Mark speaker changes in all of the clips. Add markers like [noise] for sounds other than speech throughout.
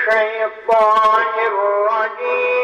Speaker 1: الشيطان الرجيم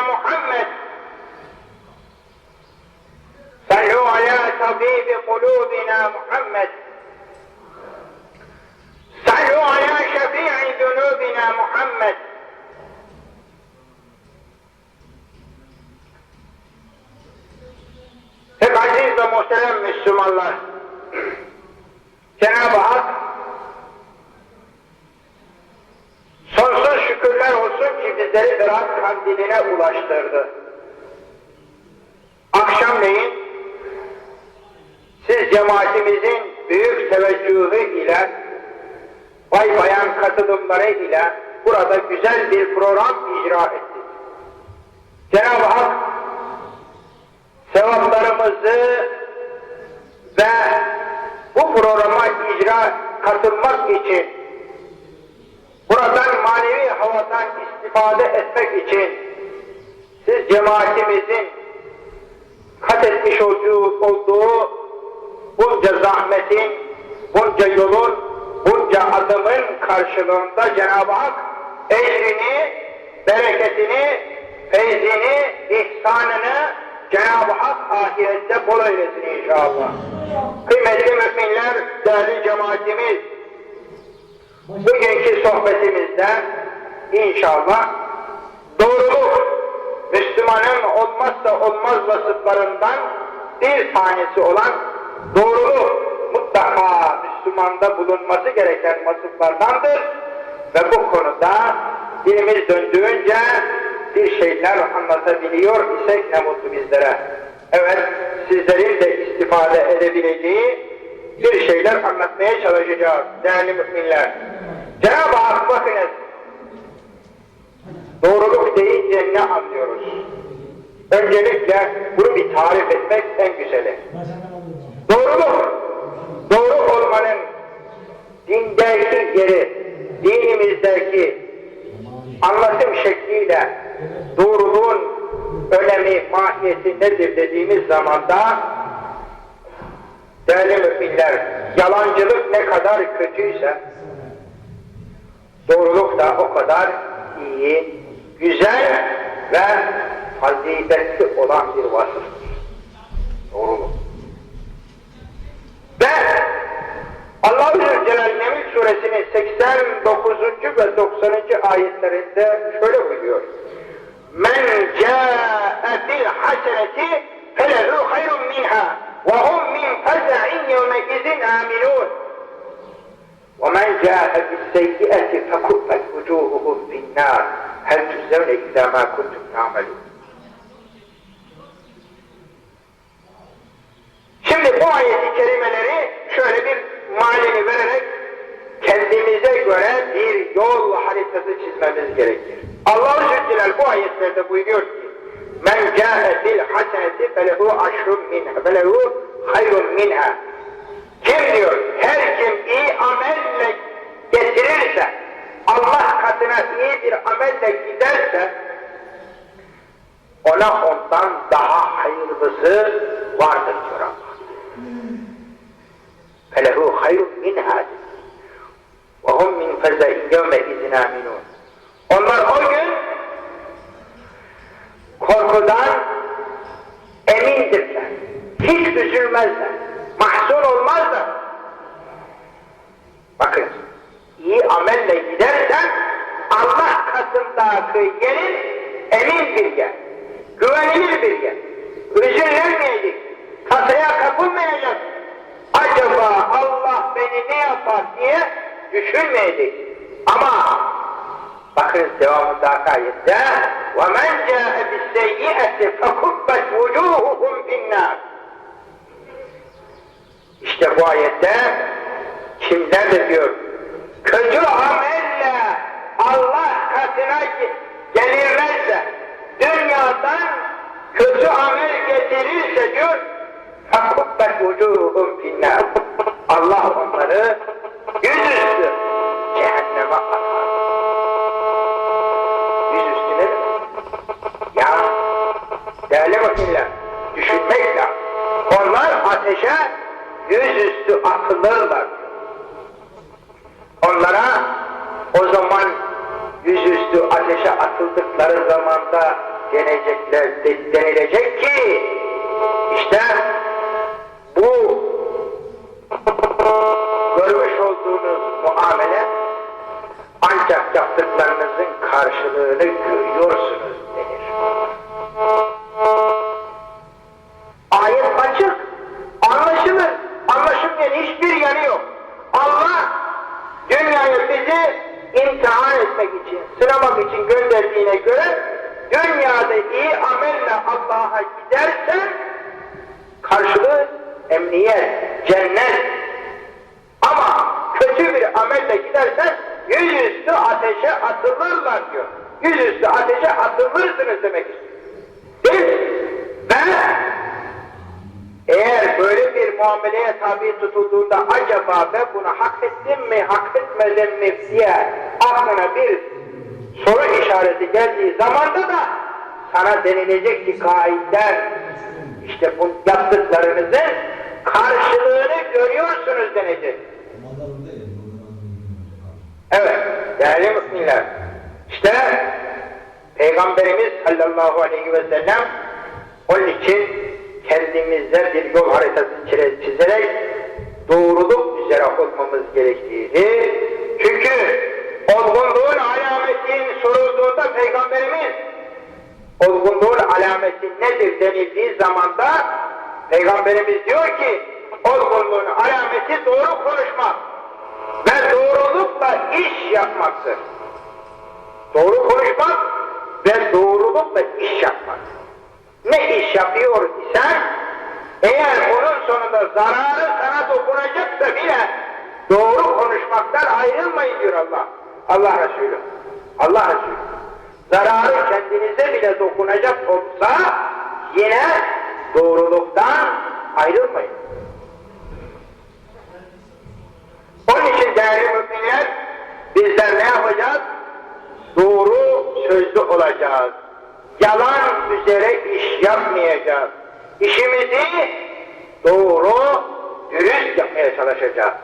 Speaker 1: محمد. صلوا على طبيب قلوبنا محمد. صلوا على شفيع ذنوبنا محمد. Pek aziz ve muhterem Müslümanlar, Cenab-ı Hak sonsuz şükürler bizleri Berat kandiline ulaştırdı. Akşamleyin siz cemaatimizin büyük teveccühü ile bay bayan katılımları ile burada güzel bir program icra ettik. Cenab-ı Hak sevaplarımızı ve bu programa icra katılmak için manevi istifade etmek için siz cemaatimizin kat etmiş olduğu, olduğu bunca zahmetin, bunca yolun, bunca adımın karşılığında Cenab-ı Hak ecrini, bereketini, feyzini, ihsanını Cenab-ı Hak ahirette bol eylesin inşallah. Kıymetli müminler, değerli cemaatimiz, bugünkü sohbetimizde inşallah doğruluk Müslümanın olmazsa olmaz vasıflarından bir tanesi olan doğruluk mutlaka Müslümanda bulunması gereken vasıflardandır ve bu konuda dilimiz döndüğünce bir şeyler anlatabiliyor isek ne mutlu bizlere. Evet, sizlerin de istifade edebileceği bir şeyler anlatmaya çalışacağız değerli müminler. Cenab-ı Hak bakınız, doğruluk deyince ne anlıyoruz? Öncelikle bunu bir tarif etmek en güzeli. Doğruluk, doğru olmanın dindeki yeri, dinimizdeki anlatım şekliyle doğruluğun önemi, mahiyeti nedir dediğimiz zamanda değerli müminler, yalancılık ne kadar kötüyse doğruluk da o kadar iyi, güzel ve faziletli olan bir vasıftır. Doğruluk. Ve Allah-u Zülcelal Nemil Suresinin 89. ve 90. ayetlerinde şöyle buyuruyor. Men câe bil haseneti felehu hayrun minha ve hum min feza'in yevme izin aminun ve men câe bis seyyiati fekubbet vücuhuhum binnâr her tüzevne illa ma kuntum ta'melun. Şimdi bu ayeti kelimeleri şöyle bir malini vererek kendimize göre bir yol haritası çizmemiz gerekir. Allah-u Zülcelal bu ayetlerde buyuruyor ki Men câhe bil haseneti felehu aşrun minha felehu hayrun minha Kim diyor? Her kim iyi amelle getirirse Allah katına iyi bir amelle giderse, ona ondan daha hayırlısı vardır diyor Allah. Felehu hayrun min hadi. Ve hum min feze'in yevme. Onlar o gün korkudan emindirler. Hiç üzülmezler. Mahzun olmazlar. Bakın, iyi amelle gidersen Allah katındaki yerin emin bir yer. Güvenilir bir yer. Üzülmeyecek. Kasaya kapılmayacak. Acaba Allah beni ne yapar diye düşünmeyecek. Ama bakın devamındaki ayette وَمَنْ جَاءَ بِالسَّيِّئَةِ فَكُبَّتْ وُجُوهُهُمْ فِي النَّارِ İşte bu ayette kimler de diyor kötü amelle Allah katına gelirlerse dünyadan kötü amel getirirse diyor فَكُبَّتْ وُجُوهُمْ فِي النَّارِ Allah onları yüzüstü cehenneme atar. Değerli bakımlar düşünmek lazım. Onlar ateşe yüzüstü atılırlar. Onlara o zaman yüzüstü ateşe atıldıkları zamanda denecekler, de- denilecek ki işte bu görmüş olduğunuz muamele ancak yaptıklarınızın karşılığını görüyorsunuz denir. Ayet açık, anlaşılır. Anlaşılmayan hiçbir yanı yok. Allah dünyaya bizi imtihan etmek için, sınamak için gönderdiğine göre dünyada iyi amelle Allah'a gidersen karşılığı emniyet, cennet. Ama kötü bir amelle gidersen yüzüstü ateşe atılırlar diyor. Yüzüstü ateşe atılırsınız demek istiyor. Değil mi? Ve eğer böyle bir muameleye tabi tutulduğunda acaba ben bunu hak ettim mi, hak etmedim mi diye aklına bir soru işareti geldiği zamanda da sana denilecek ki kaiden işte bu yaptıklarınızın karşılığını görüyorsunuz denecek. Evet, değerli müminler. İşte Peygamberimiz sallallahu aleyhi ve sellem onun için kendimize bir yol haritası çize- çizerek doğruluk üzere olmamız gerektiğini çünkü olgunluğun alametinin sorulduğunda Peygamberimiz olgunluğun alameti nedir denildiği zamanda Peygamberimiz diyor ki olgunluğun alameti doğru konuşmak ve doğrulukla iş yapmaktır. Doğru konuşmak ve doğrulukla iş yapmak. Ne iş yapıyor isen eğer bunun sonunda zararı sana dokunacaksa bile doğru konuşmaktan ayrılmayın diyor Allah. Allah Resulü. Allah Resulü. Zararı kendinize bile dokunacak olsa yine doğruluktan ayrılmayın. Onun için değerli müminler bizler ne yapacağız? Doğru sözlü olacağız. Yalan üzere iş yapmayacağız. İşimizi doğru, dürüst yapmaya çalışacağız.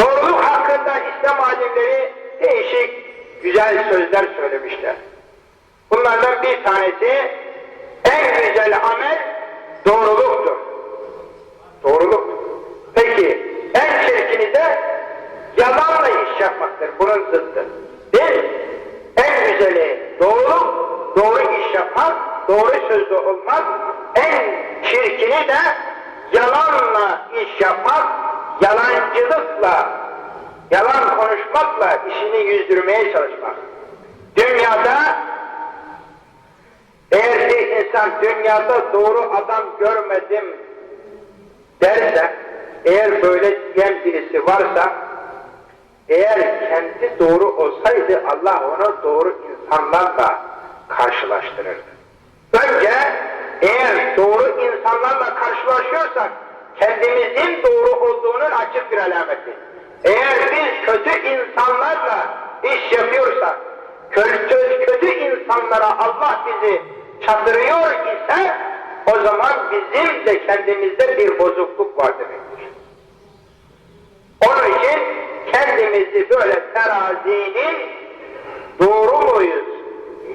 Speaker 1: Doğruluk hakkında İslam alimleri değişik güzel sözler söylemişler. Bunlardan bir tanesi en güzel amel doğruluktur. Doğruluktur. Peki en çirkini de yalanla iş yapmaktır. Bunun zıttı. Değil? En güzeli doğruluk, doğru iş yapmak, doğru sözlü olmak. En çirkini de yalanla iş yapmak, yalancılıkla, yalan konuşmakla işini yüzdürmeye çalışmak. Dünyada eğer bir insan dünyada doğru adam görmedim derse, eğer böyle diyen birisi varsa, eğer kendi doğru olsaydı Allah onu doğru insanlarla karşılaştırırdı. Önce eğer doğru insanlarla karşılaşıyorsak kendimizin doğru olduğunun açık bir alameti. Eğer biz kötü insanlarla iş yapıyorsak, kötü, kötü insanlara Allah bizi çatırıyor ise o zaman bizim de kendimizde bir bozukluk var demektir. Onun için kendimizi böyle terazinin doğru muyuz,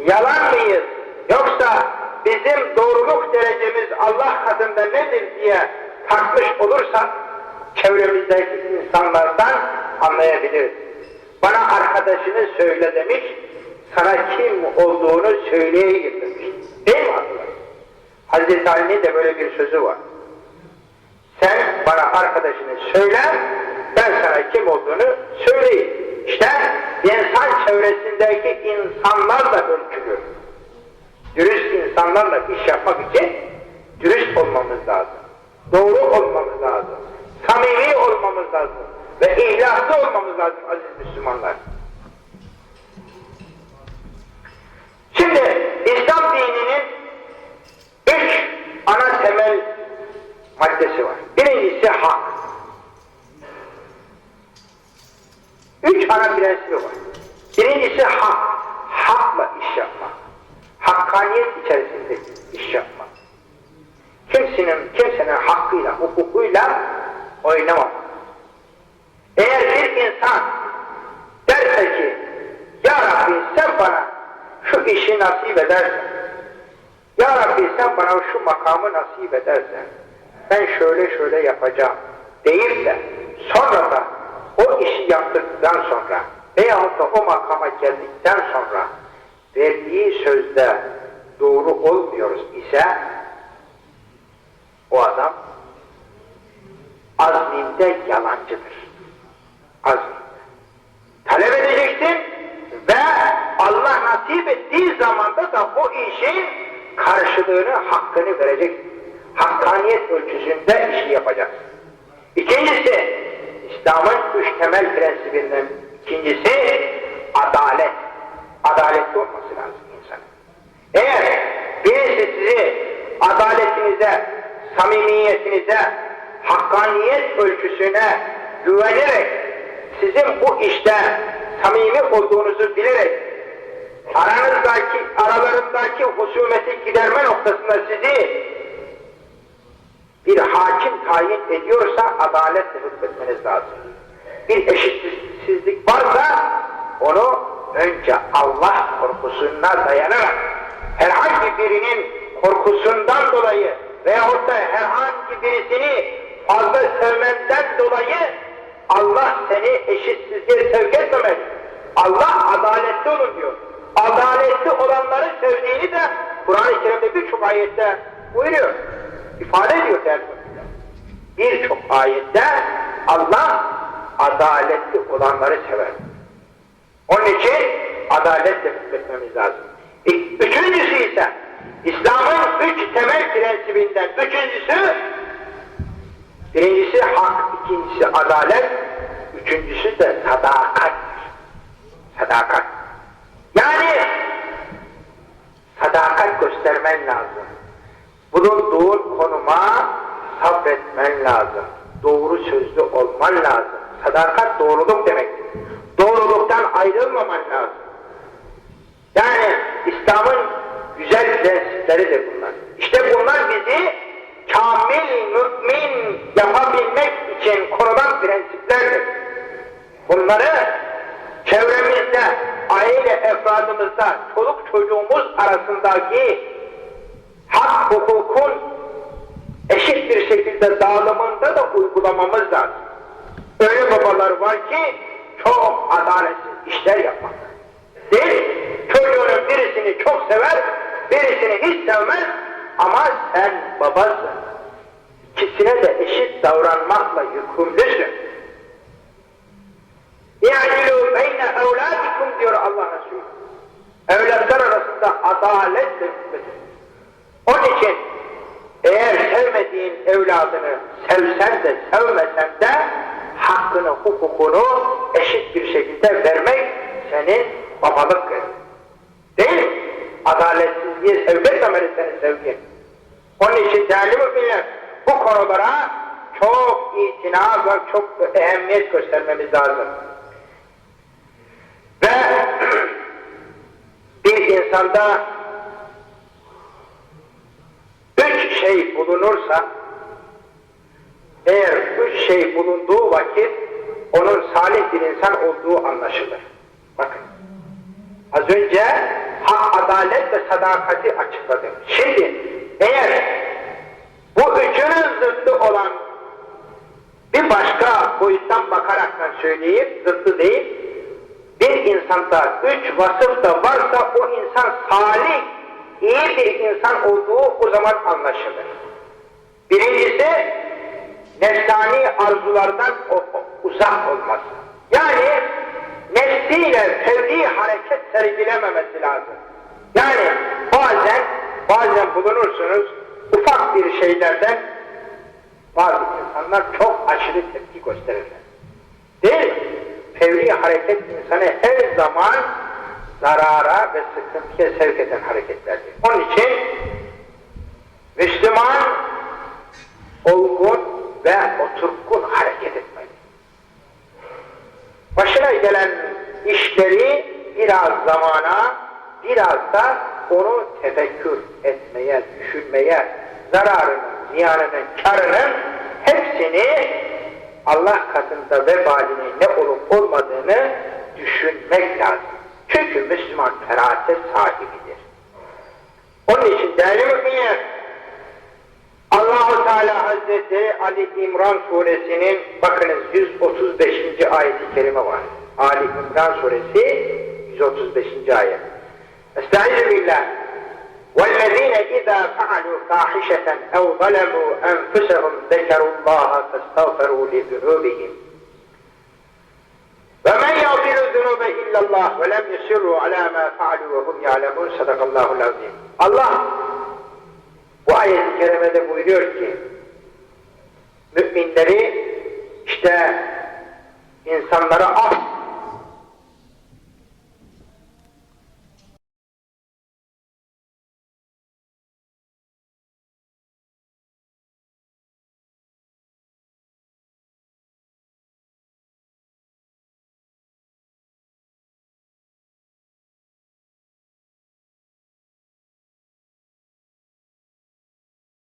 Speaker 1: yalan mıyız, yoksa bizim doğruluk derecemiz Allah katında nedir diye takmış olursak çevremizdeki insanlardan anlayabiliriz. Bana arkadaşını söyle demiş, sana kim olduğunu söyleyeyim demiş. Değil mi? Hazreti Ali'nin de böyle bir sözü var. Sen bana arkadaşını söyle, ben sana kim olduğunu söyleyeyim. İşte insan çevresindeki insanlarla ölçülür. Dürüst insanlarla iş yapmak için dürüst olmamız lazım. Doğru olmamız lazım. Samimi olmamız lazım. Ve ihlaslı olmamız lazım aziz Müslümanlar. Şimdi İslam dininin üç ana temel maddesi var. Birincisi hak. Prensibi var. Birincisi hak. Hakla iş yapmak. Hakkaniyet içerisinde iş yapmak. Kimsenin, kimsenin hakkıyla, hukukuyla oynamamak. Eğer bir insan derse ki Ya Rabbi sen bana şu işi nasip edersen Ya Rabbi sen bana şu makamı nasip edersen ben şöyle şöyle yapacağım deyip de sonra da o işi yaptıktan sonra veyahut da o makama geldikten sonra verdiği sözde doğru olmuyoruz ise o adam azminde yalancıdır. Azminde. Talep edeceksin ve Allah nasip ettiği zamanda da o işin karşılığını, hakkını vereceksin. Hakkaniyet ölçüsünde işi yapacaksın. İkincisi, İslam'ın üç temel prensibinden ikincisi adalet. Adaletli olması lazım insanın. Eğer birisi sizi adaletinize, samimiyetinize, hakkaniyet ölçüsüne güvenerek sizin bu işte samimi olduğunuzu bilerek aranızdaki, aralarındaki husumeti giderme noktasında sizi bir hakim tayin ediyorsa adaletle hükmetmeniz lazım. Bir eşitsizlik varsa onu önce Allah korkusuna dayanarak herhangi birinin korkusundan dolayı veyahut da herhangi birisini fazla sevmenden dolayı Allah seni eşitsizliğe sevk etmemeli. Allah adaletli olun diyor. Adaletli olanları sevdiğini de Kur'an-ı Kerim'de birçok ayette buyuruyor. İfade ediyor bakımlar. Birçok ayette Allah adaletli olanları sever. Onun için adaletle hükmetmemiz lazım. Üçüncüsü ise İslam'ın üç temel prensibinden üçüncüsü birincisi hak, ikincisi adalet, üçüncüsü de sadakat. Sadakat. Yani sadakat göstermen lazım. Bulunduğun konuma sabretmen lazım. Doğru sözlü olman lazım. Sadakat doğruluk demektir. Doğruluktan ayrılmaman lazım. Yani İslam'ın güzel prensipleridir bunlar. İşte bunlar bizi kamil mümin yapabilmek için konulan prensiplerdir. Bunları çevremizde, aile efradımızda, çoluk çocuğumuz arasındaki hak hukukun eşit bir şekilde dağılımında da uygulamamız lazım. Öyle babalar var ki çok adaletsiz işler yapmak. Değil Çocuğunun birisini çok sever, birisini hiç sevmez ama sen babasın. İkisine de eşit davranmakla yükümlüsün. يَعْدِلُوا بَيْنَ اَوْلَادِكُمْ diyor Allah Resulü. Evlatlar arasında adaletle hükmedin. Onun için eğer sevmediğin evladını sevsen de sevmesen de hakkını, hukukunu eşit bir şekilde vermek senin babalık Değil mi? Adaletsizliğe sevk etmemeli senin sevgin. Onun için değerli müminler bu konulara çok itina ve çok ehemmiyet göstermemiz lazım. Ve [clears throat] bir insanda şey bulunursa, eğer üç şey bulunduğu vakit onun salih bir insan olduğu anlaşılır. Bakın. Az önce hak, adalet ve sadakati açıkladım. Şimdi eğer bu üçünün zıttı olan bir başka boyuttan bakaraktan söyleyeyim, zıttı değil, bir insanda üç vasıf da varsa o insan salih, iyi bir insan olduğu o zaman anlaşılır. Birincisi, nefsani arzulardan uzak olması. Yani nefsiyle fevri hareket sergilememesi lazım. Yani bazen, bazen bulunursunuz ufak bir şeylerden bazı insanlar çok aşırı tepki gösterirler. Değil mi? Fevri hareket insanı her zaman zarara ve sıkıntıya sevk eden hareketlerdir. Onun için Müslüman olgun ve oturgun hareket etmeli. Başına gelen işleri biraz zamana, biraz da onu tefekkür etmeye, düşünmeye, zararının, ziyanının, karının hepsini Allah katında vebalinin ne olup olmadığını düşünmek lazım. Çünkü Müslüman feraset sahibidir. Onun için değerli müminler, Allahu Teala Hazretleri Ali İmran suresinin bakınız 135. ayeti kerime var. Ali İmran suresi 135. ayet. Estaizu billah. وَالَّذ۪ينَ اِذَا فَعَلُوا فَاحِشَةً اَوْ ظَلَمُوا اَنْفُسَهُمْ ذَكَرُوا اللّٰهَ فَاسْتَغْفَرُوا لِذُنُوبِهِمْ وَمَنْ ya'leme illallah ve lem yusirru ala ma fa'lu ve hum ya'lemun sadakallahu lazim. Allah bu ayet-i kerimede buyuruyor ki müminleri işte insanlara af